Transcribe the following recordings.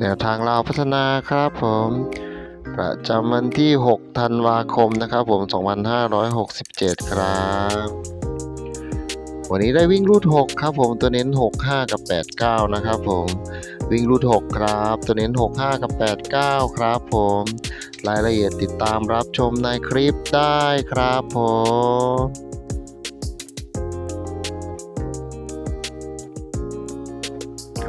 แนวทางเราพัฒนาครับผม ประจำวันที่ 6 ธันวาคมนะครับผม 2567 ครับ วันนี้ได้วิ่งรูด 6 ครับผมตัวเน้น 65 กับ 89 นะครับผมวิ่งรูด 6 ครับ ตัวเน้น 65 กับ 89 ครับผม รายละเอียดติดตามรับชมในคลิปได้ครับผม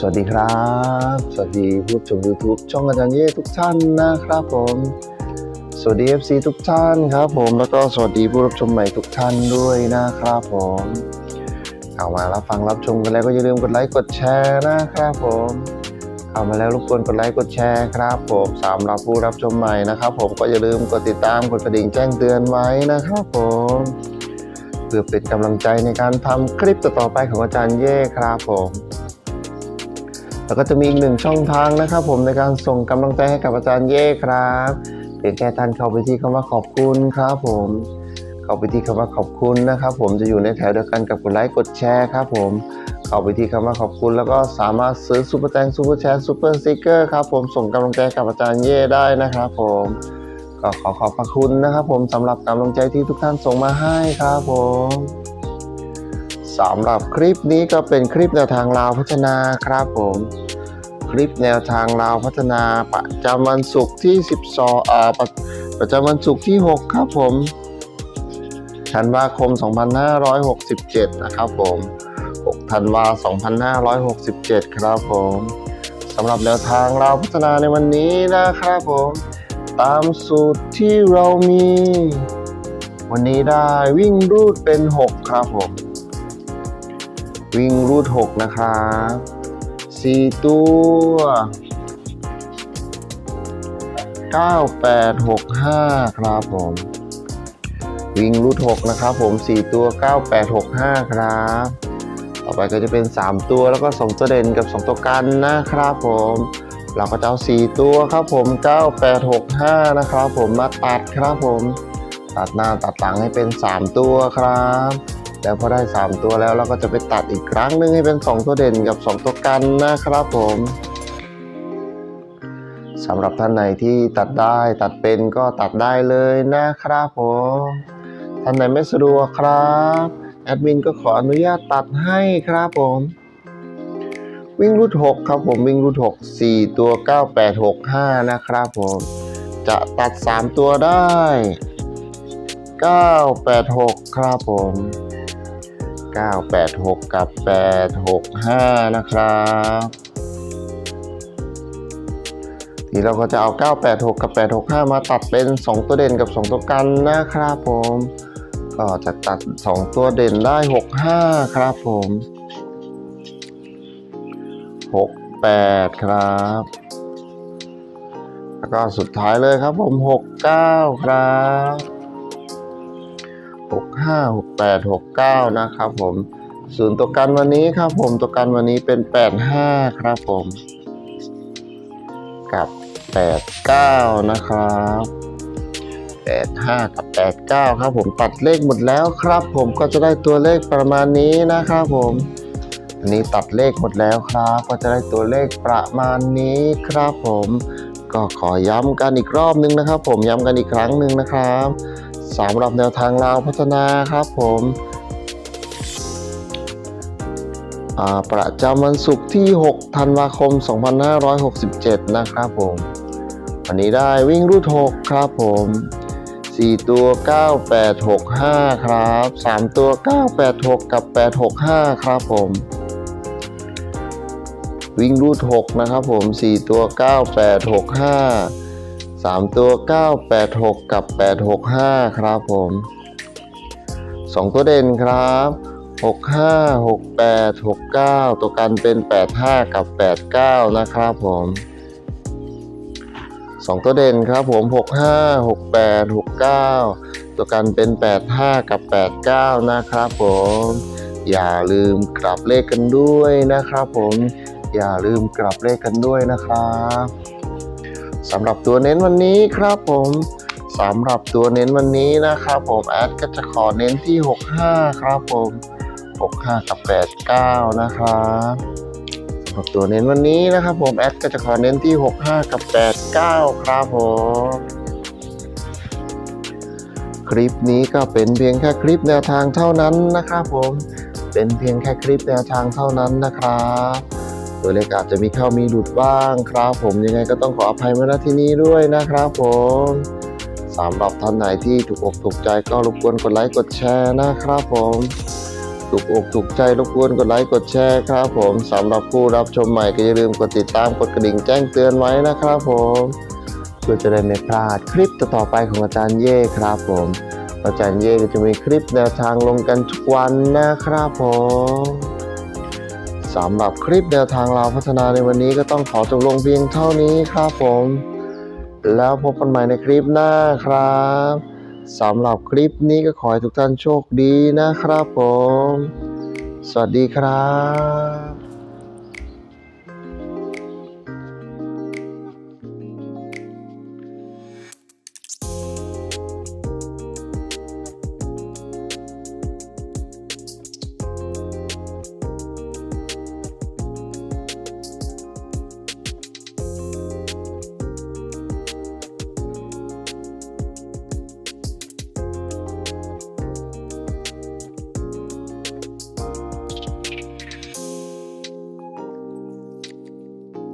สวัสดีครับ สวัสดีผู้ชม YouTube ช่องอาจารย์เย่ทุกท่านนะครับผม สวัสดี FC ทุกท่านครับผมแล้วก็สวัสดีผู้รับชมใหม่ทุกท่านด้วยนะครับผมเข้ามารับฟังรับชมกันแล้วก็อย่าลืมกดไลค์กดแชร์นะครับผมเข้ามาแล้วรบกวนกดไลค์กดแชร์ครับ ผมสำหรับผู้รับชมใหม่นะครับ ผมก็อย่าลืมกดติดตามกดกระดิ่งแจ้งเตือนไว้นะครับผมเพื่อเป็นกำลังใจในการทำคลิปต่อๆไปของอาจารย์เย่ครับผม แล้วก็จะมีอีกหนึ่งช่องทางนะครับ ผมในการส่งกำลังใจให้กับอาจารย์เย่ครับเพียงแค่ท่านเข้าไปที่คำว่าขอบคุณครับ ผมเข้าไปที่คำว่าขอบคุณนะครับ ผมจะอยู่ในแถวเดียวกันกับกดไลค์กดแชร์ครับ ผมเข้าไปที่คำว่าขอบคุณ แล้วก็สามารถซื้อซูเปอร์แตงซูเปอร์แชร์ซูเปอร์สติกเกอร์ครับผมส่งกำลังใจกับอาจารย์เย่ได้นะครับผมก็ขอขอบพระคุณนะครับผมสำหรับกำลังใจที่ทุกท่านส่งมาให้ครับผม สำหรับคลิปนี้ก็เป็นคลิปแนวทางลาวพัฒนาครับผม คลิปแนวทางลาวพัฒนาประจำวันศุกร์ที่ 12อ่าประประจำวันศุกร์ที่ 6 ครับผมธันวาคม 2567 นะครับผม 6 ธันวา 2567 ครับผมสำหรับแนวทางลาวพัฒนาในวันนี้นะครับผม ตามสูตรที่เรามี วันนี้ได้วิ่งรูดเป็น 6 ครับผม วิ่งรูดหกนะครับสี่ตัวเก้าแปดหกห้าครับผม วิ่งรูดหกนะครับผมสี่ตัวเก้าแปดหกห้าครับ ต่อไปก็จะเป็นสามตัวแล้วก็สองตัวเด่นกับสองตัวกันนะครับผมเราก็จะเอาสี่ตัวครับผมเก้าแปดหกห้านะครับผมมาตัดครับผม ตัดหน้าตัดหลังให้เป็นสามตัวครับ แล้วพอได้ 3 ตัวแล้วเราก็จะไปตัดอีกครั้งหนึงให้เป็น 2 ตัวเด่นกับ 2 ตัวกันนะครับผมสำหรับท่านไหนที่ตัดได้ตัดเป็นก็ตัดได้เลยนะครับผมท่านไหนไม่สะดวกครับแอดมินก็ขออนุญาตตัดให้ครับผม วิ่งรูด6ครับผมวิ่งรูด6 4ตัว9865นะครับผม จะตัด3ตัวได้986ครับผม 986 กับ 865 นะครับ ทีเราก็จะเอา 986 กับ 865 มาตัดเป็น 2 ตัวเด่นกับ 2 ตัวกันนะครับผม ก็จะตัด 2 ตัวเด่นได้ 65 ครับผม 68 ครับ แล้วก็สุดท้ายเลยครับผม 69 ครับ หกห้าหกแปดหกเก้านะครับผมส่วนตัวกันวันนี้ครับผมตัวกันวันนี้เป็นแปดห้าครับผม กับแปดเก้านะครับแปดห้ากับแปดเก้าครับผมตัดเลขหมดแล้วครับ ผมก็จะได้ตัวเลขประมาณนี้นะครับผมอันนี้ตัดเลขหมดแล้วครับ ก็จะได้ตัวเลขประมาณนี้ครับผม ก็ขอย้ำกันอีกรอบนึงนะครับ ผมย้ำกันอีกครั้งหนึ่งนะครับ สำหรับแนวทางลาวพัฒนาครับผมประจำวันศุกร์ที่ 6 ธันวาคม 2567 นะครับผม วันนี้ได้วิ่งรูด6ครับผม 4 ตัว 9865 ครับ 3 ตัว 986 กับ 865 ครับผม วิ่งรูด6นะครับผม 4 ตัว 9865 สามตัวเก้าแปดหกกับแปดหกห้าครับผมสองตัวเด่นครับหกห้าหกแปดหกเก้าตัวกันเป็นแปดห้ากับแปดเก้านะครับผมสองตัวเด่นครับผมหกห้าหกแปดหกเก้าตัวกันเป็นแปดห้ากับแปดเก้านะครับผม อย่าลืมกลับเลขกันด้วยนะครับผม อย่าลืมกลับเลขกันด้วยนะครับ สำหรับตัวเน้นวันนี้ครับผมสำหรับตัวเน้นวันนี้นะครับผมแอดก็จะขอเน้นที่ 65 ครับผม 65 กับ 89 นะครับสำหรับตัวเน้นวันนี้นะครับผมแอดก็จะขอเน้นที่ 65 กับ 89 ครับผมคลิปนี้ก็เป็นเพียงแค่คลิปแนวทางเท่านั้นนะครับผมเป็นเพียงแค่คลิปแนวทางเท่านั้นนะครับ ตัวเลขอาจจะมีเข้ามีหลุดบ้างครับผมยังไงก็ต้องขออภัยมาณที่นี้ด้วยนะครับผมสำหรับท่านไหนที่ถูกอกถูกใจก็รบกวนกดไลค์กดแชร์นะครับผมถูกอกถูกใจรบกวนกดไลค์กดแชร์ครับผมสำหรับผู้รับชมใหม่ก็อย่าลืมกดติดตามกดกระดิ่งแจ้งเตือนไว้นะครับผมเพื่อจะได้ไม่พลาดคลิปต่อไปของอาจารย์เย่ครับผม อาจารย์เย่ก็จะมีคลิปแนวทางลงกันทุกวันนะครับผม สำหรับคลิปแนวทางราวพัฒนาในวันนี้ก็ต้องขอจบลงเพียงเท่านี้ครับผม แล้วพบกันใหม่ในคลิปหน้าครับสำหรับคลิปนี้ก็ขอให้ทุกท่านโชคดีนะครับผม สวัสดีครับ